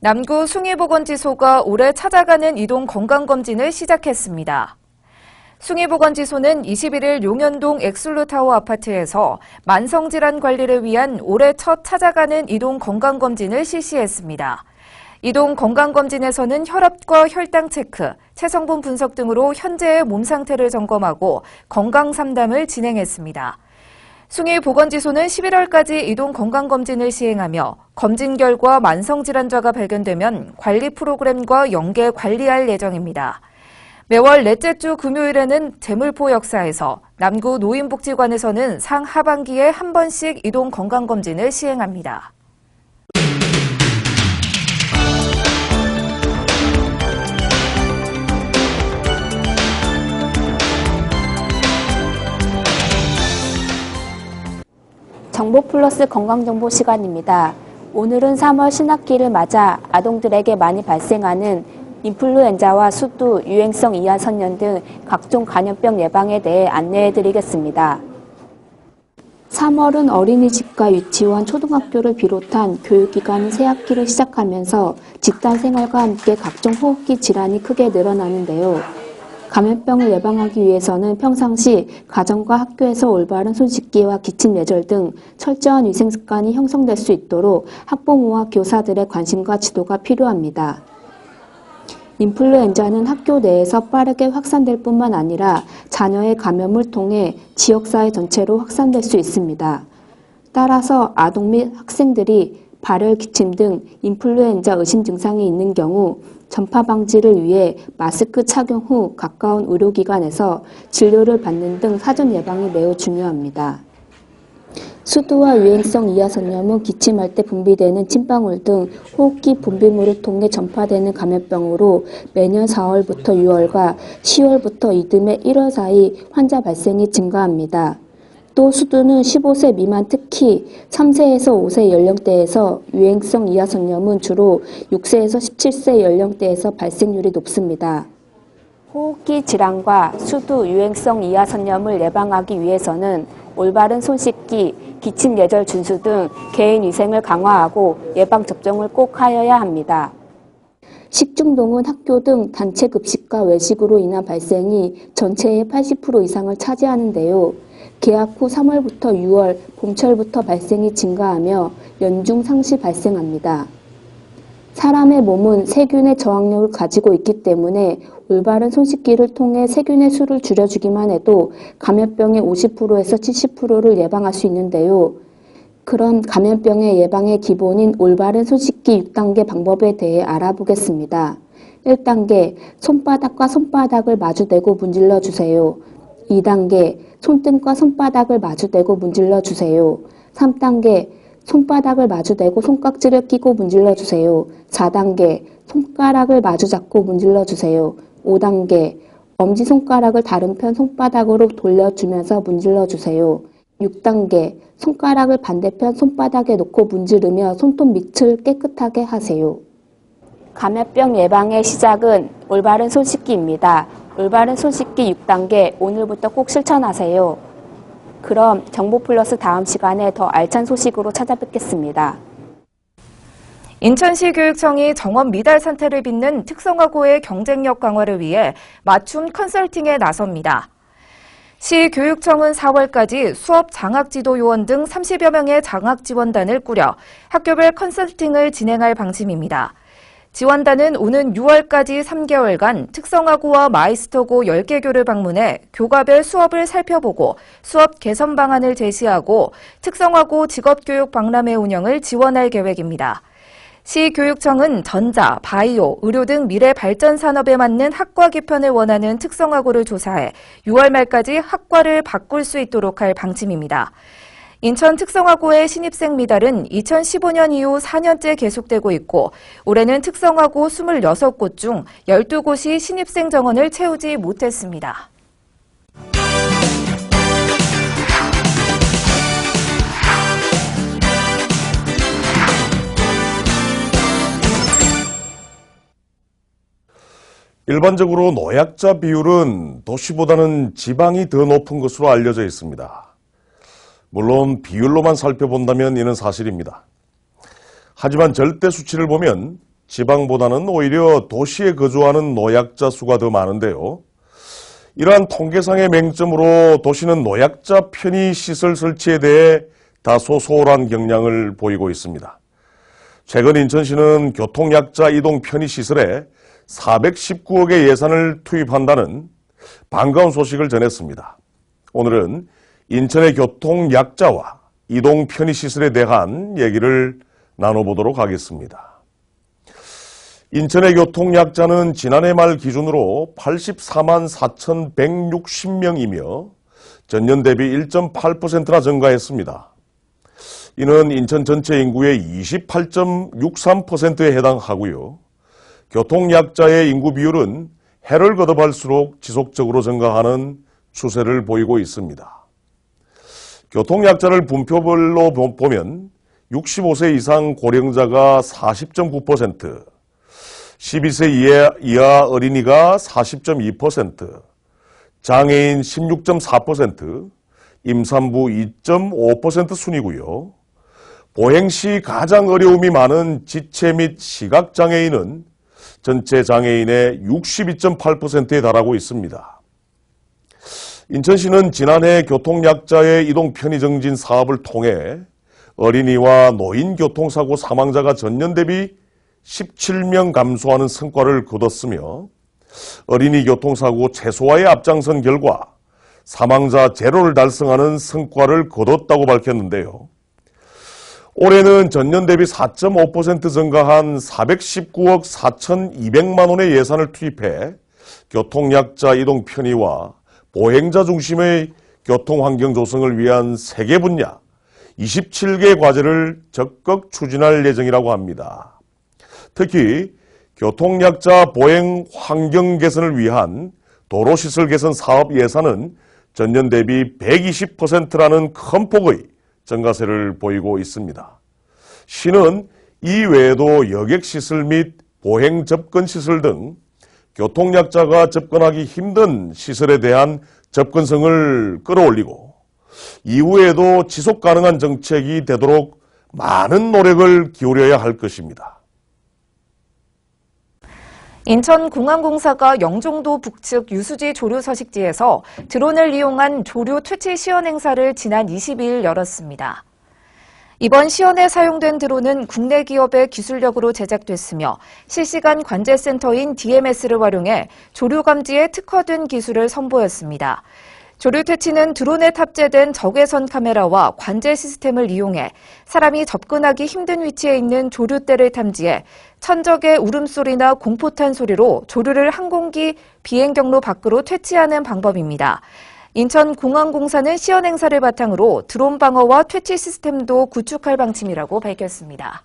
남구 숭이보건지소가 올해 찾아가는 이동 건강검진을 시작했습니다. 숭이보건지소는 21일 용현동 엑슬루타워 아파트에서 만성질환 관리를 위한 올해 첫 찾아가는 이동 건강검진을 실시했습니다. 이동 건강검진에서는 혈압과 혈당 체크, 체성분 분석 등으로 현재의 몸 상태를 점검하고 건강 상담을 진행했습니다. 숭이보건지소는 11월까지 이동 건강검진을 시행하며 검진 결과 만성질환자가 발견되면 관리 프로그램과 연계 관리할 예정입니다. 매월 넷째 주 금요일에는 재물포 역사에서 남구 노인복지관에서는 상 하반기에 한 번씩 이동 건강검진을 시행합니다. 정보 플러스 건강정보 시간입니다. 오늘은 3월 신학기를 맞아 아동들에게 많이 발생하는 인플루엔자와 수두, 유행성 이하선염 등 각종 감염병 예방에 대해 안내해 드리겠습니다. 3월은 어린이집과 유치원, 초등학교를 비롯한 교육기관이 새학기를 시작하면서 집단 생활과 함께 각종 호흡기 질환이 크게 늘어나는데요. 감염병을 예방하기 위해서는 평상시 가정과 학교에서 올바른 손 씻기와 기침 예절 등 철저한 위생 습관이 형성될 수 있도록 학부모와 교사들의 관심과 지도가 필요합니다. 인플루엔자는 학교 내에서 빠르게 확산될 뿐만 아니라 자녀의 감염을 통해 지역사회 전체로 확산될 수 있습니다. 따라서 아동 및 학생들이 발열, 기침 등 인플루엔자 의심 증상이 있는 경우 전파 방지를 위해 마스크 착용 후 가까운 의료기관에서 진료를 받는 등 사전 예방이 매우 중요합니다. 수두와 유행성 이하선염은 기침할 때 분비되는 침방울 등 호흡기 분비물을 통해 전파되는 감염병으로 매년 4월부터 6월과 10월부터 이듬해 1월 사이 환자 발생이 증가합니다. 또 수두는 15세 미만 특히 3세에서 5세 연령대에서 유행성 이하선염은 주로 6세에서 17세 연령대에서 발생률이 높습니다. 호흡기 질환과 수두 유행성 이하선염을 예방하기 위해서는 올바른 손 씻기, 기침 예절 준수 등 개인 위생을 강화하고 예방 접종을 꼭 하여야 합니다. 식중독은 학교 등 단체 급식과 외식으로 인한 발생이 전체의 80% 이상을 차지하는데요. 개학 후 3월부터 6월, 봄철부터 발생이 증가하며 연중 상시 발생합니다. 사람의 몸은 세균의 저항력을 가지고 있기 때문에 올바른 손 씻기를 통해 세균의 수를 줄여주기만 해도 감염병의 50%에서 70%를 예방할 수 있는데요. 그런 감염병의 예방의 기본인 올바른 손 씻기 6단계 방법에 대해 알아보겠습니다. 1단계, 손바닥과 손바닥을 마주대고 문질러 주세요. 2단계, 손등과 손바닥을 마주대고 문질러 주세요. 3단계, 손바닥을 마주대고 손깍지를 끼고 문질러 주세요. 4단계, 손가락을 마주 잡고 문질러 주세요. 5단계, 엄지손가락을 다른 편 손바닥으로 돌려주면서 문질러 주세요. 6단계, 손가락을 반대편 손바닥에 놓고 문지르며 손톱 밑을 깨끗하게 하세요. 감염병 예방의 시작은 올바른 손 씻기입니다. 올바른 손 씻기 6단계 오늘부터 꼭 실천하세요. 그럼 정보 플러스 다음 시간에 더 알찬 소식으로 찾아뵙겠습니다. 인천시 교육청이 정원 미달 상태를 빚는 특성화고의 경쟁력 강화를 위해 맞춤 컨설팅에 나섭니다. 시 교육청은 4월까지 수업 장학 지도 요원 등 30여 명의 장학 지원단을 꾸려 학교별 컨설팅을 진행할 방침입니다. 지원단은 오는 6월까지 3개월간 특성화고와 마이스터고 10개 교를 방문해 교과별 수업을 살펴보고 수업 개선 방안을 제시하고 특성화고 직업교육 박람회 운영을 지원할 계획입니다. 시 교육청은 전자, 바이오, 의료 등 미래 발전 산업에 맞는 학과 개편을 원하는 특성화고를 조사해 6월 말까지 학과를 바꿀 수 있도록 할 방침입니다. 인천 특성화고의 신입생 미달은 2015년 이후 4년째 계속되고 있고 올해는 특성화고 26곳 중 12곳이 신입생 정원을 채우지 못했습니다. 일반적으로 노약자 비율은 도시보다는 지방이 더 높은 것으로 알려져 있습니다. 물론 비율로만 살펴본다면 이는 사실입니다. 하지만 절대 수치를 보면 지방보다는 오히려 도시에 거주하는 노약자 수가 더 많은데요. 이러한 통계상의 맹점으로 도시는 노약자 편의 시설 설치에 대해 다소 소홀한 경향을 보이고 있습니다. 최근 인천시는 교통약자 이동 편의 시설에 419억의 예산을 투입한다는 반가운 소식을 전했습니다. 오늘은 인천의 교통 약자와 이동 편의 시설에 대한 얘기를 나눠보도록 하겠습니다. 인천의 교통 약자는 지난해 말 기준으로 84만 4,160명이며 전년 대비 1.8%나 증가했습니다. 이는 인천 전체 인구의 28.63%에 해당하고요. 교통약자의 인구 비율은 해를 거듭할수록 지속적으로 증가하는 추세를 보이고 있습니다. 교통약자를 분표별로 보- 보면 65세 이상 고령자가 40.9%, 12세 이하, 이하 어린이가 40.2%, 장애인 16.4%, 임산부 2.5% 순이고요. 보행 시 가장 어려움이 많은 지체 및 시각 장애인은 전체 장애인의 62.8%에 달하고 있습니다. 인천시는 지난해 교통약자의 이동 편의 정진 사업을 통해 어린이와 노인 교통사고 사망자가 전년 대비 17명 감소하는 성과를 거뒀으며 어린이 교통사고 최소화에 앞장선 결과 사망자 제로를 달성하는 성과를 거뒀다고 밝혔는데요. 올해는 전년 대비 4.5% 증가한 419억 4,200만 원의 예산을 투입해 교통약자 이동 편의와 보행자 중심의 교통환경 조성을 위한 세 개 분야 27개 과제를 적극 추진할 예정이라고 합니다. 특히 교통약자 보행 환경 개선을 위한 도로시설 개선 사업 예산은 전년 대비 120%라는 큰 폭의 증가세를 보이고 있습니다. 시는 이 외에도 여객시설 및 보행 접근 시설 등 교통약자가 접근하기 힘든 시설에 대한 접근성을 끌어올리고 이후에도 지속 가능한 정책이 되도록 많은 노력을 기울여야 할 것입니다. 인천공항공사가 영종도 북측 유수지 조류 서식지에서 드론을 이용한 조류 퇴치 시연 행사를 지난 22일 열었습니다. 이번 시연에 사용된 드론은 국내 기업의 기술력으로 제작됐으며 실시간 관제센터인 DMS를 활용해 조류 감지에 특화된 기술을 선보였습니다. 조류 퇴치는 드론에 탑재된 적외선 카메라와 관제 시스템을 이용해 사람이 접근하기 힘든 위치에 있는 조류대를 탐지해 천적의 울음소리나 공포탄 소리로 조류를 항공기 비행 경로 밖으로 퇴치하는 방법입니다. 인천공항공사는 시연 행사를 바탕으로 드론 방어와 퇴치 시스템도 구축할 방침이라고 밝혔습니다.